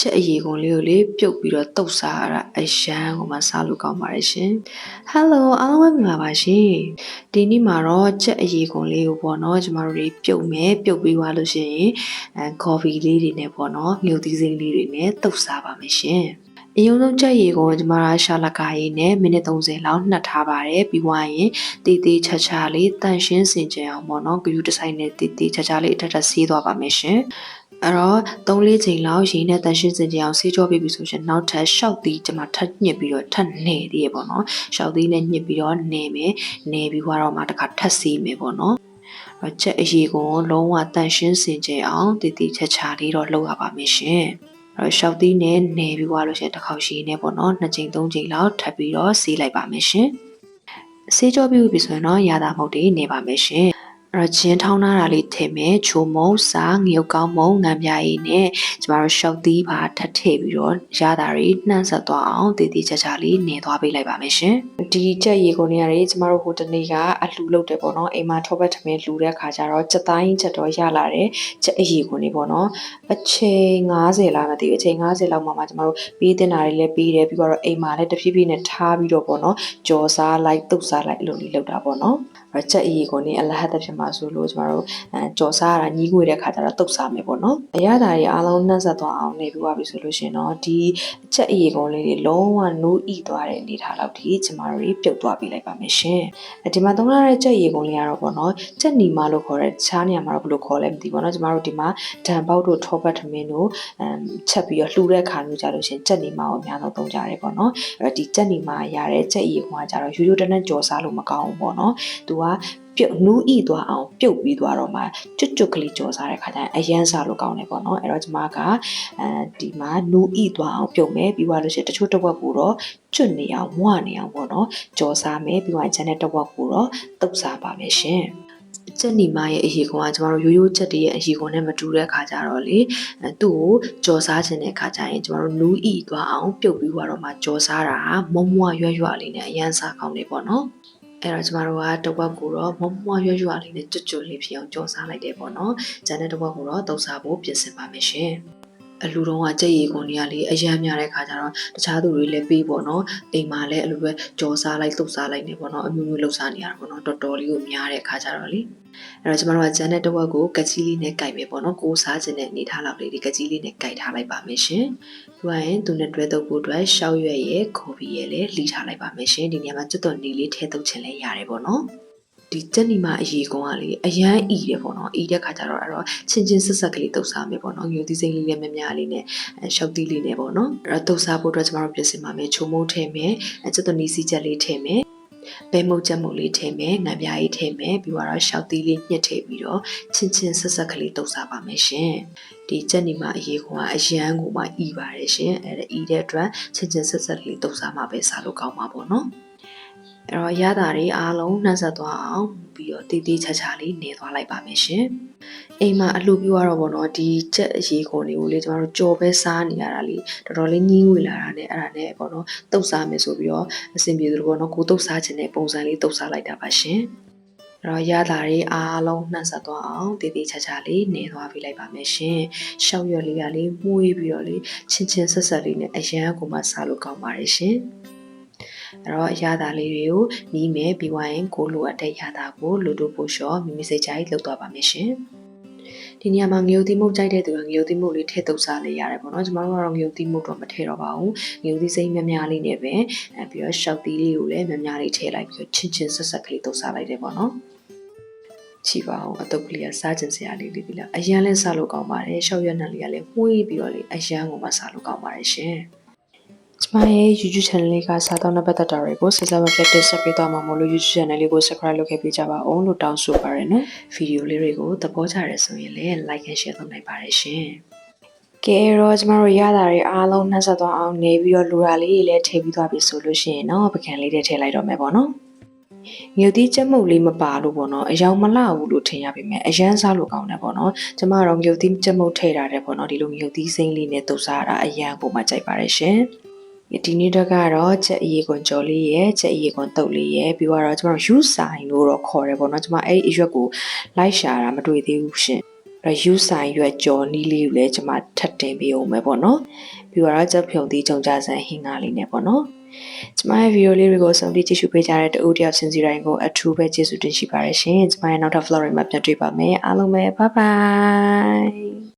ချက်အရည်ကုန်လေးကိုလေပြုတ်ပြီးတော့တုတ်စားရတာအရန်ကိုမှစားလို့ကောင်းပါတယ်ရှင်။ Hello အားလုံးပဲမင်္ဂလာပါရှင်။ဒီနေ့မှာတော့ချက်အရည်ကုန်လေးကိုပေါ့နော်ကျမတို့တွေပြုတ်မယ်ပြုတ်ပြီးသွားလို့ရှိရင်အဲ coffee လေးတွေနဲ့ပေါ့နော်ငြိုသီးစိမ်းလေးတွေနဲ့တုတ်စားပါမယ်ရှင်။အရင်ဆုံးကြက်ရီကိုကျမတို့ရှာလကာရီနဲ့မိနစ်30လောက်နှက်ထားပါတယ်ပြီးွားရင်တီတီချာချာလေးတန့်ရှင်းစင်ကြအောင်ပေါ့နော်ဂယူတဆိုင်နဲ့တီတီချာချာလေးအထက်ထပ်ဆေးသွားပါမယ်ရှင် အဲ့တော့3လေးချိန်လောက်ရေနဲ့တန့်ရှင်းစင်ကြအောင်ဆေးကြောပြီးပြီဆိုရင်နောက်ထပ်ရှောက်သီးကျမထပ်ညစ်ပြီးတော့ထပ်နှဲသေးရပေါ့နော်ရှောက်သီးနဲ့ညစ်ပြီးတော့နှဲမယ်နှဲပြီးွားတော့မှတစ်ခါထပ်ဆေးမယ်ပေါ့နော်အဲ့ချက်အရေးကိုလုံးဝတန့်ရှင်းစင်ကြအောင်တီတီချာချာလေးတော့လုပ်ရပါမယ်ရှင်အဲ့တော့ရှောက်သီးနဲ့နှဲပြီးွားလို့ရှိရင်တစ်ခေါက်ရှိနေပေါ့နော်နှစ်ချိန်သုံးချိန်လောက်ထပ်ပြီးတော့ဆေးလိုက်ပါမယ်ရှင်ဆေးကြောပြီးပြီဆိုရင်တော့ရာသာမုတ်တွေနေပါမယ်ရှင် အဲ့တော့ချင်းထောင်းထားတာလေးထည့်မယ်ချိုမုံစားငရုတ်ကောင်းမုံငံပြားရည်နဲ့ကျမတို့ရှောက်သီးပါထပ်ထည့်ပြီးတော့ရတာတွေနှံ့ဆက်သွားအောင်တည်တည်ချာချာလေးနေသွားပေးလိုက်ပါမယ်ရှင်ဒီချက်ရေကုန်တွေရတယ်ကျမတို့ဟိုတနေ့ကအလှလုပ်တယ်ပေါ့နော်အိမ်မှာထောပတ်ထမင်းလှူတဲ့ခါကျတော့ချက်တိုင်းချက်တော့ရလာတယ်ချက်အရေကုန်တွေပေါ့နော်အချိန်90လားမသိဘူးအချိန်90လောက်မှမှကျမတို့ပေးတင်တာတွေလည်းပေးတယ်ပြီးတော့အိမ်မှာလည်းတဖြည်းဖြည်းနဲ့ထားပြီးတော့ပေါ့နော်ကြော်စားလိုက်တုတ်စားလိုက်အဲ့လိုလေးလုပ်တာပေါ့နော်အဲ့ချက်အရေကုန်တွေအလဟတ်တစ်ဖြစ်မှာမှာဆိုလို့ကျမတို့အဲကြော်စားရတာညီးငွေတဲ့ခါကျတော့တုတ်စားမယ်ပေါ့နော်အရသာတွေအားလုံးနှက်ဆက်သွားအောင်နေပြီးသွားပြီဆိုလို့ရှင်တော့ဒီအချက်အရေကုန်လေးတွေလုံးဝနိုးဣသွားတဲ့အနေထားလောက်ထိကျမတို့တွေပြုတ်သွားပြလိုက်ပါမယ်ရှင်ဒီမှာသုံးရတဲ့ချက်အရေကုန်လေးကတော့ပေါ့နော်ချက်နီမလို့ခေါ်တဲ့ခြားနေရာမှာတော့ဘယ်လိုခေါ်လဲမသိဘူးပေါ့နော်ကျမတို့ဒီမှာဒံပေါက်တို့ထောပတ်ထမင်းတို့အဲချက်ပြီးတော့လှူတဲ့ခါမျိုးကြလို့ရှင်ချက်နီမကိုအများဆုံးသုံးကြရတယ်ပေါ့နော်အဲ့တော့ဒီချက်နီမရတဲ့ချက်အရေကုန်ကကြတော့ရိုးရိုးတနက်ကြော်စားလို့မကောင်းဘူးပေါ့နော်သူက ပြုတ်နူးဤသွားအောင်ပြုတ်ပြီးသွားတော့မှကျွတ်ကျွတ်ကလေးကြော်စားတဲ့ခါကျရင်အရန်စားလို့ကောင်းတယ်ပေါ့နော်အဲ့တော့ကျမကအဲဒီမှာနူးဤသွားအောင်ပြုတ်မယ်ပြီးသွားလို့ရှိရင်တချို့တစ်ဝက်ကိုတော့ကျွတ်နေအောင်ဝနေအောင်ပေါ့နော်ကြော်စားမယ်ပြီးသွားရင်ကျန်တဲ့တစ်ဝက်ကိုတော့တုပ်စားပါမယ်ရှင်ချက်နီမရဲ့အရေးကောင်ကကျမတို့ရိုးရိုးချက်တည်းရဲ့အရေးကောင်နဲ့မတူတဲ့ခါကြတော့လေအဲသူ့ကိုကြော်စားခြင်းတဲ့ခါကျရင်ကျမတို့နူးဤသွားအောင်ပြုတ်ပြီးသွားတော့မှကြော်စားတာမုံမွရွရွလေးနဲ့အရန်စားကောင်းတယ်ပေါ့နော် အဲ့တော့ကျမတို့ကတဝက်ကိုတော့မမွားရွရွလေးနဲ့ကြွကြွလေးဖြစ်အောင်ကြော်စားလိုက်တယ်ပေါ့နော်။ကျန်တဲ့တဝက်ကိုတော့တုပ်စားဖို့ပြင်ဆင်ပါမယ်ရှင်။ အလူတုံးကကြက်ရီကုန်တွေကလေအရန်များတဲ့ခါကျတော့တခြားသူတွေလည်းပေးပေါ့နော်အိမ်မှာလည်းအဲ့လိုပဲကြော်စားလိုက်တုပ်စားလိုက်နေပေါ့နော်အမျိုးမျိုးလှုပ်စားနေရတာပေါ့နော်တော်တော်လေးကိုများတဲ့ခါကျတော့လေအဲ့တော့ကျမတို့ကကျန်တဲ့တဝက်ကိုကကြီးလေးနဲ့ကြိုက်မယ်ပေါ့နော်ကိုးစားခြင်းနဲ့အနေထားလောက်လေးဒီကကြီးလေးနဲ့ကြိုက်ထားလိုက်ပါမယ်ရှင်ပြီးရင်သူနဲ့တွဲတုပ်ဖို့အတွက်ရှောက်ရွက်ရဲ့ခေါ်ပြီးရဲ့လည်းလှီထားလိုက်ပါမယ်ရှင်ဒီနေရာမှာကျွတ်တော်နေလေးထဲတုပ်ခြင်းလည်းရတယ်ပေါ့နော် ဒီကြက်နီမအရေးကောင်ကလေအရန်ဤတယ်ပေါ့နော်ဤတဲ့ခါကျတော့အဲ့တော့ချင်းချင်းဆက်ဆက်ကလေးတုပ်စားမယ်ပေါ့နော်ညိုသီးစိမ်းလေးလည်းများများလေးနဲ့ရှောက်သီးလေးနဲ့ပေါ့နော်အဲ့တော့တုပ်စားဖို့အတွက်ကျမတို့ပြင်ဆင်ပါမယ်ချိုမုန်းထည့်မယ်ကျွတ်တော်နီစီချက်လေးထည့်မယ်ဘဲမုတ်ချက်မုတ်လေးထည့်မယ်ငံပြားကြီးထည့်မယ်ပြီးတော့ရှောက်သီးလေးညှစ်ထည့်ပြီးတော့ချင်းချင်းဆက်ဆက်ကလေးတုပ်စားပါမယ်ရှင်ဒီချက်နီမအရေးကအရန်ကိုမှဤပါတယ်ရှင်အဲ့ဒါဤတဲ့အတွက်ချင်းချင်းဆက်ဆက်ကလေးတုပ်စားမှပဲစားလို့ကောင်းမှာပေါ့နော် အဲ့တော့ရတာတွေအားလုံးနှက်ဆက်သွားအောင်ပြီးတော့တေးသေးချာချာလေးနေသွားလိုက်ပါမယ်ရှင်အိမ်မှာအလှပြရတော့ဗောနော်ဒီချက်အရေးကုန်လေးကိုလေကျမတို့ကြော်ပဲစားနေရတာလေတော်တော်လေးညှင်းဝေလာတာနဲ့အဲ့ဒါနဲ့ဗောနော်တုတ်စားမယ်ဆိုပြီးတော့အဆင်ပြေသလိုဗောနော်ကိုတုတ်စားခြင်းတဲ့ပုံစံလေးတုတ်စားလိုက်တာပါရှင်အဲ့တော့ရတာတွေအားလုံးနှံ့ဆက်သွားအောင်တည်တည်ချာချာလေးနေသွားပြလိုက်ပါမယ်ရှင်။ရှောက်ရွက်လေးကလေးမှုေးပြီးတော့လေချင်းချင်းဆက်ဆက်လေးနဲ့အရန်ကိုမှစားလို့ကောင်းပါတယ်ရှင်။ အဲ့တော့အရသာလေးတွေကိုနီးမယ်ပြီးွားရင်ကိုလိုအပ်တဲ့ရသာကိုလိုတိုပို့လျှော့မိမိစိတ်ကြိုက်လုပ်သွားပါမယ်ရှင်ဒီနေရာမှာငရုတ်သီးမုတ်ကြိုက်တဲ့သူကငရုတ်သီးမုတ်လေးထည့်တုပ်စားလေးရတယ်ပေါ့နော်ကျမတို့ကတော့ငရုတ်သီးမုတ်တော့မထည့်တော့ပါဘူးငရုတ်သီးစိမ်းများများလေးနဲ့ပဲအဲပြီးတော့ရှောက်သီးလေးကိုလည်းများများလေးထည့်လိုက်ပြီးတော့ချင်းချင်းဆက်ဆက်ကလေးတုပ်စားလိုက်တယ်ပေါ့နော်ချီပါအောင်အတုပ်ကလေးကစားကျင်စရာလေးလေးဒီလားအရန်လဲစားလို့ကောင်းပါတယ်ရှောက်ရွက်နှံလေးကလည်းမှုေးပြီးတော့လေအရန်ကိုမှစားလို့ကောင်းပါတယ်ရှင် ကျမရဲ့ YouTube channel လေးကစားတော့တဲ့ပတ်သက်တာတွေကိုဆက်ဆက်မပြတ်တက်ဆက်ပေးသွားမှာမို့လို့ YouTube channel လေးကို subscribe လုပ်ခဲ့ပေးကြပါအောင်လို့တောင်းဆိုပါရနော်ဗီဒီယိုလေးတွေကိုသဘောကျရဆိုရင်လည်း like and share လုပ်နိုင်ပါတယ်ရှင်ကဲတော့ကျမတို့ရတာတွေအားလုံးနှက်ဆက်သွားအောင်နေပြီးတော့လူရာလေးတွေလည်းထည့်ပြီးသွားပြီဆိုလို့ရှိရင်တော့ပကံလေးတွေထည့်လိုက်တော့မယ်ပေါ့နော်ငြုတ်တိကျက်မုတ်လေးမပါလို့ပေါ့နော်အယောင်မလှဘူးလို့ထင်ရပါမယ်အရန်စားလို့ကောင်းတယ်ပေါ့နော်ကျမတော့ငြုတ်တိကျက်မုတ်ထည့်ထားတယ်ပေါ့နော်ဒီလိုငြုတ်တိစိမ့်လေးနဲ့တုပ်စားတာအရန်ကိုမှကြိုက်ပါတယ်ရှင် ဒီနေ့တော့ကတော့ချက်အရေးကွန်ကြော်လေးရဲ့ချက်အရေးကွန်တုပ်လေးရဲ့ပြီးတော့ကျွန်တော်ယူဆိုင်လို့တော့ခေါ်တယ်ပေါ့နော်ကျွန်မအဲ့ဒီအရွက်ကိုလိုက်ရှာတာမတွေ့သေးဘူးရှင်ပြီးတော့ယူဆိုင်ရွက်ကြော်နီးလေးကိုလည်းကျွန်မထပ်တင်ပေးအောင်ပဲပေါ့နော်ပြီးတော့ချက်ဖြုံသီးကြုံကြဆန်ဟင်းကားလေးနဲ့ပေါ့နော်ကျမရဲ့ဗီဒီယိုလေးတွေကိုဆုံးဖြတ်ကြည့်ရှုပေးကြတဲ့တဦးတယောက်စင်စီတိုင်းကိုအထူးပဲကျေးဇူးတင်ရှိပါတယ်ရှင်ကျမရဲ့နောက်ထပ် vlog တွေမှာပြန်တွေ့ပါမယ်အားလုံးပဲ bye bye